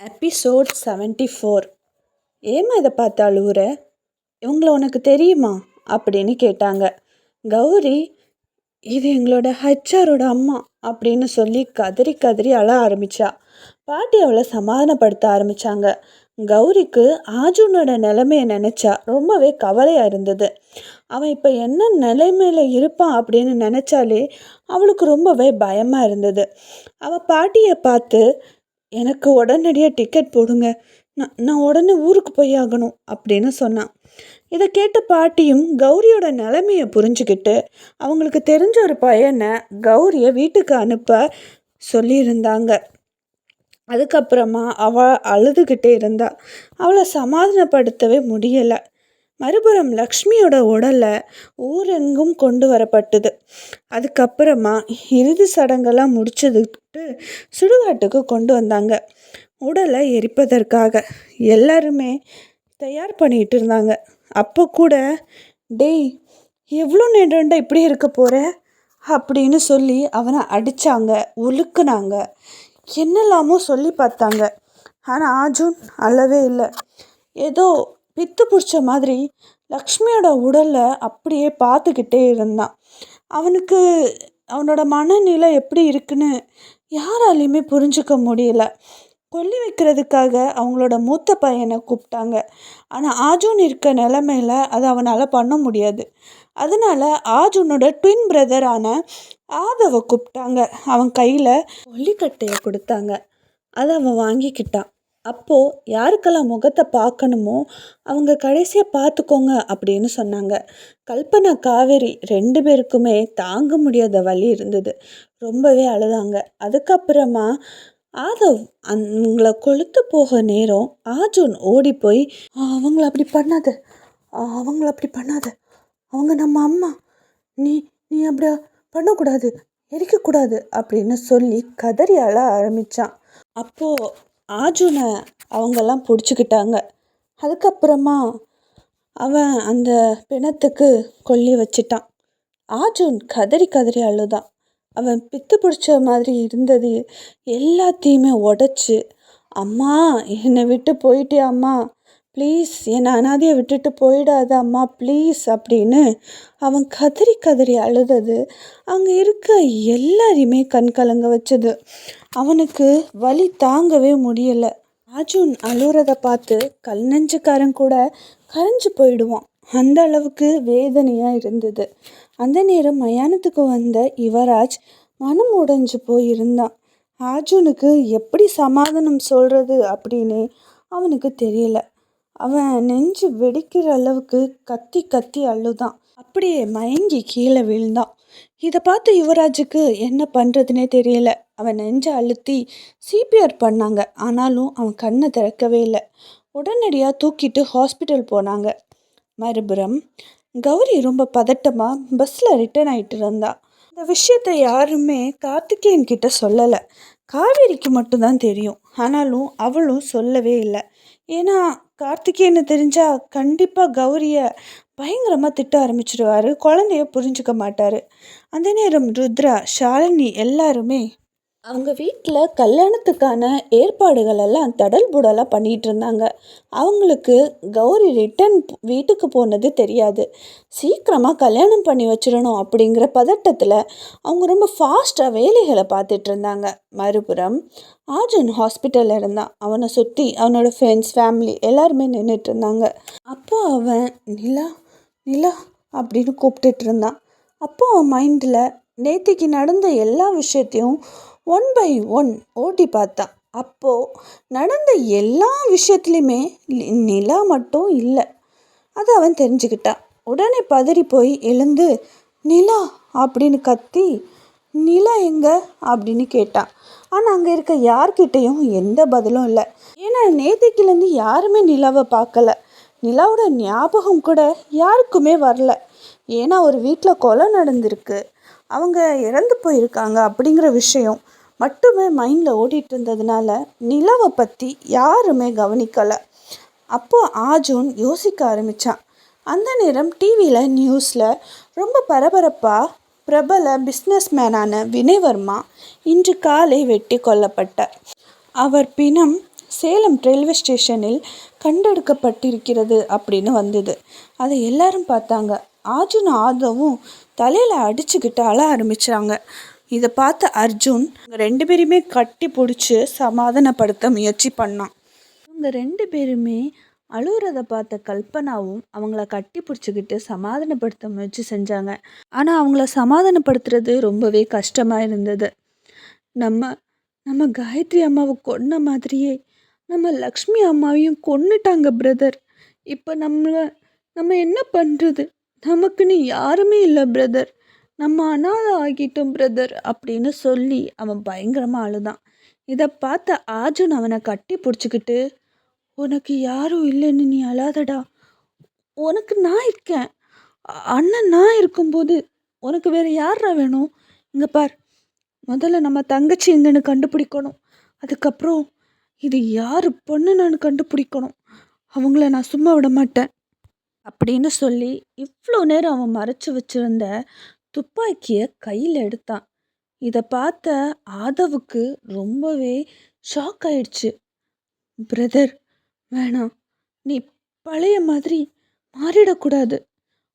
Episode seventy four ஏம்மா இதை பார்த்து அழுவுற? இவங்கள உனக்கு தெரியுமா? அப்படின்னு கேட்டாங்க. கௌரி இது எங்களோட ஹச்ஆரோட அம்மா அப்படின்னு சொல்லி கதறி கதறி அழ ஆரம்பிச்சா. பாட்டி அவளை சமாதானப்படுத்த ஆரம்பித்தாங்க கௌரிக்கு ஆஜுனோட நிலைமையை நினச்சா ரொம்பவே கவலையாக இருந்தது. அவன் இப்போ என்ன நிலைமையில் இருப்பான் அப்படின்னு நினச்சாலே அவளுக்கு ரொம்பவே பயமாக இருந்தது. அவள் பாட்டியை பார்த்து எனக்கு உடனடியாக டிக்கெட் போடுங்க. நான் நான் உடனே ஊருக்கு போய் ஆகணும் அப்படின்னு சொன்னான். இதை கேட்ட பாட்டியும் கௌரியோட நிலைமையை புரிஞ்சுக்கிட்டு அவங்களுக்கு தெரிஞ்ச ஒரு பையனை கௌரியை வீட்டுக்கு அனுப்ப சொல்லியிருந்தாங்க. அதுக்கப்புறமா அவள் அழுதுகிட்டே இருந்தாள் அவளை சமாதானப்படுத்தவே முடியலை. மறுபுறம் லக்ஷ்மியோட உடலை ஊரெங்கும் கொண்டு வரப்பட்டது. அதுக்கப்புறமா இறுதி சடங்கெல்லாம் முடிச்சதுட்டு சுடுகாட்டுக்கு கொண்டு வந்தாங்க. உடலை எரிப்பதற்காக எல்லாருமே தயார் பண்ணிட்டு இருந்தாங்க. அப்போ கூட டேய் எவ்வளோ நேரம்டா இப்படி இருக்க போகிற அப்படின்னு சொல்லி அவனை அடித்தாங்க ஒழுக்குனாங்க என்னெல்லாமோ சொல்லி பார்த்தாங்க. ஆனால் ஆஜுன் அல்லவே இல்லை. ஏதோ பித்து பிடிச்ச மாதிரி லக்ஷ்மியோட உடலை அப்படியே பார்த்துக்கிட்டே இருந்தான். அவனுக்கு அவனோட மனநிலை எப்படி இருக்குன்னு யாராலையுமே புரிஞ்சுக்க முடியல. கொல்லி வைக்கிறதுக்காக அவங்களோட மூத்த பையனை கூப்பிட்டாங்க. ஆனால் ஆஜூன் இருக்க நிலமையில அதை அவனால் பண்ண முடியாது. அதனால் ஆஜூனோட ட்வின் பிரதரான ஆதவை கூப்பிட்டாங்க. அவன் கையில் கொல்லிக்கட்டையை கொடுத்தாங்க. அதை அவன் வாங்கிக்கிட்டான். அப்போது யாருக்கெல்லாம் முகத்தை பார்க்கணுமோ அவங்க கடைசியாக பார்த்துக்கோங்க அப்படின்னு சொன்னாங்க. கல்பனா காவேரி ரெண்டு பேருக்குமே தாங்க முடியாத வழி இருந்தது. ரொம்பவே அழுதாங்க. அதுக்கப்புறமா ஆதவ் அவங்கள கொளுத்து போக நேரம் ஆஜூன் ஓடி போய் அவங்கள அப்படி பண்ணாத. அவங்கள அப்படி பண்ணாத. அவங்க நம்ம அம்மா. நீ நீ அப்படி பண்ணக்கூடாது. எரிக்கக்கூடாது. அப்படின்னு சொல்லி கதறி அழ ஆரம்பித்தான் அப்போது ஆஜுனை அவங்கெல்லாம் பிடிச்சிக்கிட்டாங்க. அதுக்கப்புறமா அவன் அந்த பிணத்துக்கு கொல்லி வச்சிட்டான். ஆஜுன் கதறி கதறி அழுதான். அவன் பித்து பிடிச்ச மாதிரி இருந்தது எல்லாத்தையுமே உடச்சி அம்மா என்னை விட்டு போயிட்டே அம்மா? ப்ளீஸ் என்னை அனாதையை விட்டுட்டு போயிடாத அம்மா ப்ளீஸ் அப்படின்னு அவன் கதறி கதறி அழுதது. அங்கே இருக்க எல்லாரையுமே கண் கலங்க வச்சது. அவனுக்கு வலி தாங்கவே முடியலை. அர்ஜுன் அழுறத பார்த்து கல் நெஞ்சுக்காரன் கூட கரைஞ்சு போயிடுவான். அந்த அளவுக்கு வேதனையாக இருந்தது. அந்த நேரம் மயானத்துக்கு வந்த யுவராஜ் மனம் உடைஞ்சு போயிருந்தான். அர்ஜுனுக்கு எப்படி சமாதானம் சொல்கிறது அப்படின்னு அவனுக்கு தெரியல. அவன் நெஞ்சு வெடிக்கிற அளவுக்கு கத்தி கத்தி அழுதான். அப்படியே மயங்கி கீழே விழுந்தான். இதை பார்த்து யுவராஜுக்கு என்ன பண்ணுறதுனே தெரியல. அவன் நெஞ்சை அழுத்தி சிபிஆர் பண்ணாங்க. ஆனாலும் அவன் கண்ணை திறக்கவே இல்லை. உடனடியாக தூக்கிட்டு ஹாஸ்பிட்டல் போனாங்க. மறுபுறம் கௌரி ரொம்ப பதட்டமாக பஸ்ஸில் ரிட்டர்ன் ஆகிட்டு இருந்தா. இந்த விஷயத்தை யாருமே கார்த்திகேயன் கிட்ட சொல்லலை. காவேரிக்கு மட்டும்தான் தெரியும். ஆனாலும் அவளும் சொல்லவே இல்லை. ஏன்னா கார்த்திகேயனு தெரிஞ்சால் கண்டிப்பாக கௌரியை பயங்கரமாக திட்ட ஆரம்பிச்சிடுவார். குழந்தைய புரிஞ்சுக்க மாட்டார். அந்த நேரம் ருத்ரா ஷாலினி எல்லாருமே அவங்க வீட்டில் கல்யாணத்துக்கான ஏற்பாடுகள் எல்லாம் தடல் புடலாக பண்ணிகிட்டு இருந்தாங்க. அவங்களுக்கு கௌரி ரிட்டன் வீட்டுக்கு போனது தெரியாது. சீக்கிரமாக கல்யாணம் பண்ணி வச்சிடணும் அப்படிங்கிற பதட்டத்தில் அவங்க ரொம்ப ஃபாஸ்ட்டாக வேலைகளை பார்த்துட்டு இருந்தாங்க. மறுபுறம் ஆர்ஜன் ஹாஸ்பிட்டலில் இருந்தான். அவனை சுற்றி அவனோட ஃப்ரெண்ட்ஸ் ஃபேமிலி எல்லாருமே நின்றுட்டு இருந்தாங்க. அப்போ அவன் நிலா நிலா அப்படின்னு கூப்பிட்டுட்டு இருந்தான். அப்போ அவன் மைண்டில் நேத்திக்கு நடந்த எல்லா விஷயத்தையும் ஒன் பை ஒன் ஓட்டி பார்த்தான் அப்போது நடந்த எல்லா விஷயத்துலையுமே நிலா மட்டும் இல்லை. அதை அவன் தெரிஞ்சுக்கிட்டான் உடனே பதறி போய் எழுந்து நிலா அப்படின்னு கத்தி நிலா எங்க? அப்படின்னு கேட்டான் ஆனால் அங்கே இருக்க யார்கிட்டையும் எந்த பதிலும் இல்லை. ஏன்னா நேத்திக்கிலேருந்து யாருமே நிலாவை பார்க்கல. நிலாவோட ஞாபகம் கூட யாருக்குமே வரல. ஏன்னா ஒரு வீட்டில் கொலை நடந்திருக்கு. அவங்க இறந்து போயிருக்காங்க அப்படிங்கிற விஷயம் மட்டுமே மைண்டில் ஓடிட்டு இருந்ததுனால நிலவை பற்றி யாருமே கவனிக்கலை. அப்போது ஆஜூன் யோசிக்க ஆரம்பித்தான் அந்த நேரம் டிவியில் நியூஸில் ரொம்ப பரபரப்பாக பிரபல பிஸ்னஸ் மேனான வினய்வர்மா இன்று காலை வெட்டி கொல்லப்பட்டார். அவர் பிணம் சேலம் ரயில்வே ஸ்டேஷனில் கண்டெடுக்கப்பட்டிருக்கிறது அப்படின்னு வந்தது. அதை எல்லாரும் பார்த்தாங்க. ஆஜுன் ஆதவும் தலையில் அடிச்சுக்கிட்டு அழ ஆரம்பிச்சாங்க. இதை பார்த்த அர்ஜுன் ரெண்டு பேருமே கட்டி பிடிச்சி சமாதானப்படுத்த முயற்சி பண்ணான். இவங்க ரெண்டு பேருமே அழுகிறத பார்த்த கல்பனாவும் அவங்கள கட்டி பிடிச்சிக்கிட்டு சமாதானப்படுத்த முயற்சி செஞ்சாங்க. ஆனால் அவங்கள சமாதானப்படுத்துறது ரொம்பவே கஷ்டமாக இருந்தது. நம்ம நம்ம காயத்ரி அம்மாவை கொன்ன மாதிரியே நம்ம லக்ஷ்மி அம்மாவையும் கொன்னுட்டாங்க பிரதர் இப்போ நம்மளை நம்ம என்ன பண்ணுறது நமக்குன்னு யாருமே இல்லை பிரதர் நம்ம அனாதை ஆகிட்டோம் பிரதர் அப்படின்னு சொல்லி அவன் பயங்கரமாக அழுதான். இதை பார்த்த ஆர்ஜுன் அவனை கட்டி பிடிச்சிக்கிட்டு உனக்கு யாரும் இல்லைன்னு நீ அழாதடா. உனக்கு நான் இருக்கேன். அண்ணன் நான் இருக்கும்போது உனக்கு வேறு யாரா வேணும்? இங்கே பார். முதல்ல நம்ம தங்கச்சி எங்கன்னு கண்டுபிடிக்கணும். அதுக்கப்புறம் இது யார் பொண்ணு நான் கண்டுபிடிக்கணும். அவங்கள நான் சும்மா விட மாட்டேன். அப்படின்னு சொல்லி இவ்வளோ நேரம் அவன் மறைச்சு வச்சிருந்த துப்பாக்கியை கையில் எடுத்தான். இதை பார்த்த ஆதவுக்கு ரொம்பவே ஷாக் ஆயிடுச்சு. பிரதர் வேணாம். நீ பழைய மாதிரி மாறிடக்கூடாது.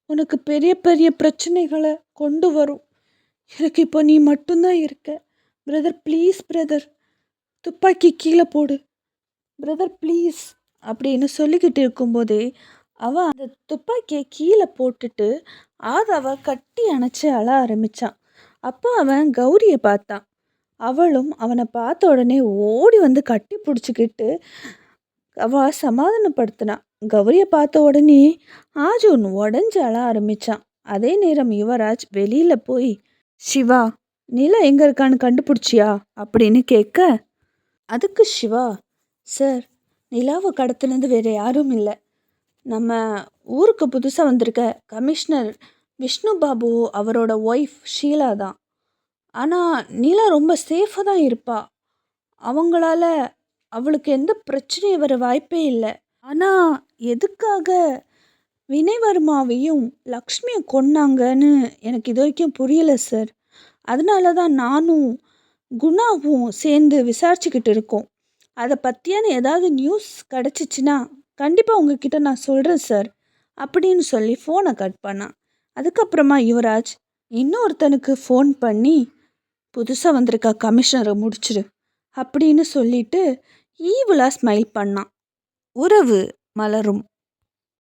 உனக்கு பெரிய பெரிய பிரச்சனைகளை கொண்டு வரும். எனக்கு இப்போ நீ மட்டும்தான் இருக்க. பிரதர் ப்ளீஸ் பிரதர் துப்பாக்கி கீழே போடு. பிரதர் ப்ளீஸ் அப்படின்னு சொல்லிக்கிட்டு இருக்கும்போதே அவன் அந்த துப்பாக்கியை கீழே போட்டுட்டு ஆதாவை கட்டி அணைச்சி அழ ஆரம்பிச்சான். அப்போ அவன் கௌரியை பார்த்தான். அவளும் அவனை பார்த்த உடனே ஓடி வந்து கட்டி பிடிச்சிக்கிட்டு அவ சமாதானப்படுத்தினான் கௌரியை பார்த்த உடனே ஆஜூன் உடஞ்சி அழ ஆரம்பிச்சான். அதே நேரம் யுவராஜ் வெளியில போய் சிவா நிலா எங்க இருக்கான்னு கண்டுபிடிச்சியா? அப்படின்னு கேட்க அதுக்கு சிவா சார் நிலாவை கடத்தினது வேற யாரும் இல்லை. நம்ம ஊருக்கு புதுசாக வந்திருக்க கமிஷனர் விஷ்ணு பாபு அவரோட ஒய்ஃப் ஷீலா தான். ஆனால் நிலா ரொம்ப சேஃபாக தான் இருப்பா. அவங்களால அவளுக்கு எந்த பிரச்சனையும் வர வாய்ப்பே இல்லை. ஆனால் எதுக்காக வினைவர்மாவையும் லக்ஷ்மியை கொன்னாங்கன்னு எனக்கு இது வரைக்கும் புரியலை சார் அதனால தான் நானும் குணாவும் சேர்ந்து விசாரிச்சுக்கிட்டு இருக்கோம். அதை பற்றியான ஏதாவது நியூஸ் கிடச்சிச்சின்னா கண்டிப்பாக உங்ககிட்ட நான் சொல்கிறேன் சார் அப்படின்னு சொல்லி ஃபோனை கட் பண்ணான் அதுக்கப்புறமா யுவராஜ் இன்னொருத்தனுக்கு ஃபோன் பண்ணி புதுசாக வந்திருக்க கமிஷனரை முடிச்சிரு அப்படின்னு சொல்லிட்டு ஈவலாக ஸ்மைல் பண்ணான் உறவு மலரும்.